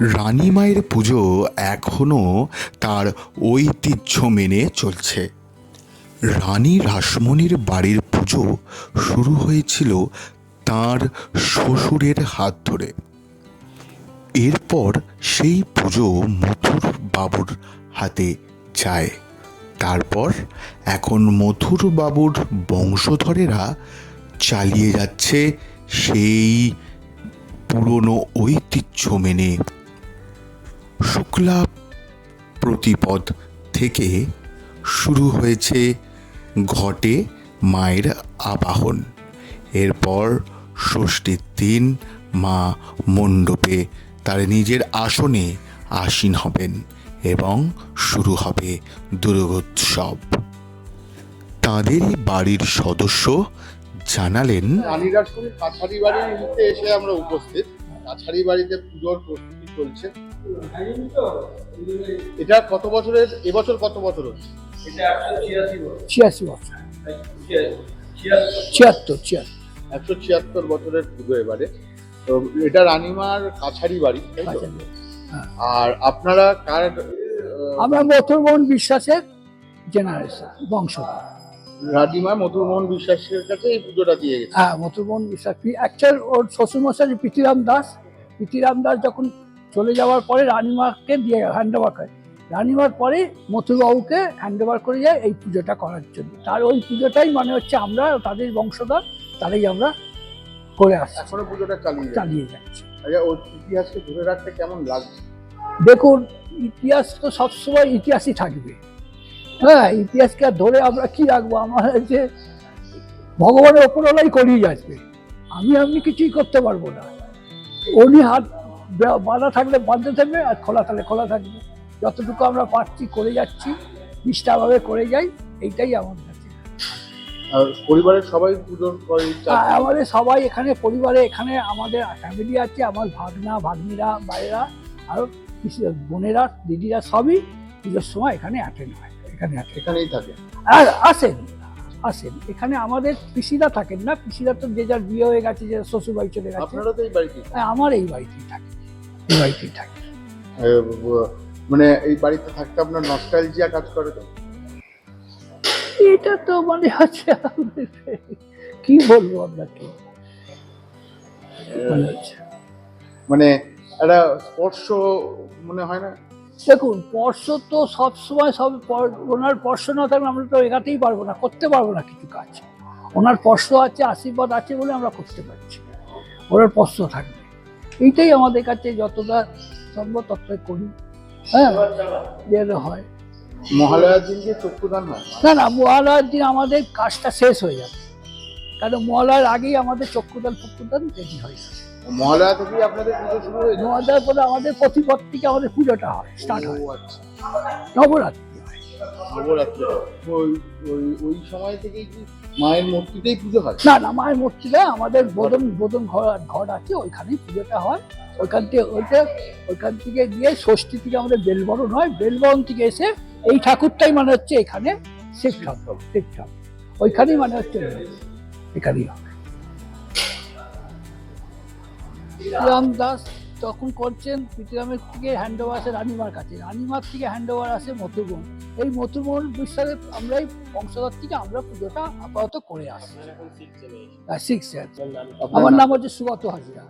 রানী মায়ের পুজো এখনও তার ঐতিহ্য মেনে চলছে। রানী রাসমণির বাড়ির পুজো শুরু হয়েছিল তার শ্বশুরের হাত ধরে। এরপর সেই পুজো মথুর বাবুর হাতে যায়। তারপর এখন মথুর বাবুর বংশধরেরা চালিয়ে যাচ্ছে সেই পুরনো ঐতিহ্য মেনে। শুক্লা প্রতিপদ থেকে শুরু হয়েছে ঘটে মায়ের আবাহন। এরপর ষষ্ঠীর দিন মা মণ্ডপে তার নিজের আসনে আসীন হবেন এবং শুরু হবে দুর্গোৎসব। তাঁদেরই বাড়ির সদস্য জানালেন রানীরাসমণি কাছারি মুখে এসে আমরা উপস্থিত। কাছারি বাড়িতে পুজোর প্রস্তুতি চলছে। এটা কত বছরের? এবছর কত বছর হচ্ছে? ছিয়াশি বছর। ছিয়াত্তর ছিয়াত্তর। একশো ছিয়াত্তর বছরের পুজো এবারে। তো এটা রানীমার কাছারি বাড়ি তাই তো? আর আপনারা কার আমরা মথুরমোহন বিশ্বাসের জেনারেশন বংশধর। রানীমা মধুমোহন বিশ্বাসের কাছে এই পুজোটা দিয়ে গেছে। হ্যাঁ মথুরমোহন বিশ্বাস। অ্যাকচুয়াল ওর শ্বশুরমশাই পিতিরাম দাস পিতিরাম দাস যখন চলে যাওয়ার পরে রানীমাকে দিয়ে হ্যান্ড ওভার করে। রানীমার পরে মথুরবাবুকে হ্যান্ড ওভার করে যায় এই পুজোটা করার জন্য। তার ওই পুজোটাই মানে হচ্ছে আমরা তাদের বংশধর তারাই আমরা করে আসছি। এখনও পুজোটা চালিয়ে চালিয়ে যাচ্ছি। আচ্ছা ওর ইতিহাসকে ধরে রাখতে কেমন লাগছে? দেখুন ইতিহাস তো সবসময় ইতিহাসই থাকবে। হ্যাঁ ইতিহাসকে ধরে আমরা কি রাখব? আমার যে ভগবানের ওপরওয়ালাই করিয়ে যাচ্ছে। আমি আপনি কিছুই করতে পারব না। উনি হাত বাঁধা থাকলে বাঁধতে থাকবে আর খোলা থাকলে খোলা থাকবে। যতটুকু আমরা পারছি করে যাচ্ছি নিষ্ঠাভাবে করে যাই এইটাই আমার কাছে। আর পরিবারের সবাই আর আমাদের সবাই এখানে পরিবারে এখানে আমাদের ফ্যামিলি আছে আমার ভাগনা ভাগ্নিরা বাইরা আর বোনেরা দিদিরা সবই পুজোর সময় এখানে অ্যাটেন্ড হয় এখানে এখানেই থাকে? আর আসেন আসেন। এখানে আমাদের পিসিরা থাকেন না পিসিরা তো যে যার বিয়ে হয়ে গেছে যে শ্বশুর বাড়ি চলে গেছে। এই বাড়িতে হ্যাঁ, আমার এই বাড়িতেই থাকে। এই বাড়িতেই থাকে মানে এই বাড়িতে থাকতে আপনার নস্টালজিয়া কাজ করে তো? এটা তো মানে আমাদের কি বলব আপনাকে? মানে একটা স্পর্শ মনে হয় না? দেখুন স্পর্শ তো সবসময় সব ওনার স্পর্শ না থাকলে আমরা তো এগাতেই পারব না করতে পারব না কিছু কাজ। ওনার স্পর্শ আছে আশীর্বাদ আছে বলে আমরা করতে পারছি। ওনার স্পর্শ থাকবে। এইটাই আমাদের কাছে যতটা সম্ভব ততটাই করি হ্যাঁ হয়। মহালয়ার দিনকে চক্ষুদান হয় না না মহালয়ার দিন আমাদের কাজটা শেষ হয়ে যাবে। কারণ মহালয়ার আগেই আমাদের চক্ষুদান ফক্ষুদান রেডি হয়ে যাবে মহালয়া থেকেই আপনাদের পুজো শুরু হয়ে মহালয়ার পরে আমাদের প্রতিপদ থেকে আমাদের পুজোটা হয় স্টার্ট হয়। আচ্ছা। নবরাত্রি হয়। নবরাত্রি ওই ওই ওই সময় থেকেই কি মায়ের মূর্তিতেই পুজো হয়। না না, মায়ের মূর্তিটা আমাদের বোধন বোধন ঘর ঘর আছে ওইখানেই পুজোটা হয়। ওইখান থেকে ওইটা, ওইখান থেকে গিয়ে ষষ্ঠী থেকে আমাদের বেলবরণ হয়। বেলবরণ থেকে এসে এই ঠাকুরটাই মানে হচ্ছে এখানে শিব ঠাকুর শিব ঠাকুর। ওইখানেই মানে হচ্ছে এখানেই হবে রাম দাস তখন করছেন পিতিরামের থেকে হ্যান্ড ওভার আসে রানিমার কাছে। রানিমার থেকে হ্যান্ড ওভার আসে মধুবন। এই মধুবন বিশ্বাসে আমরা এই বংশধর থেকে আমরা পুজোটা আপাতত করে আসি সিক্স আমার নাম? হচ্ছে সুগত হাজিরা।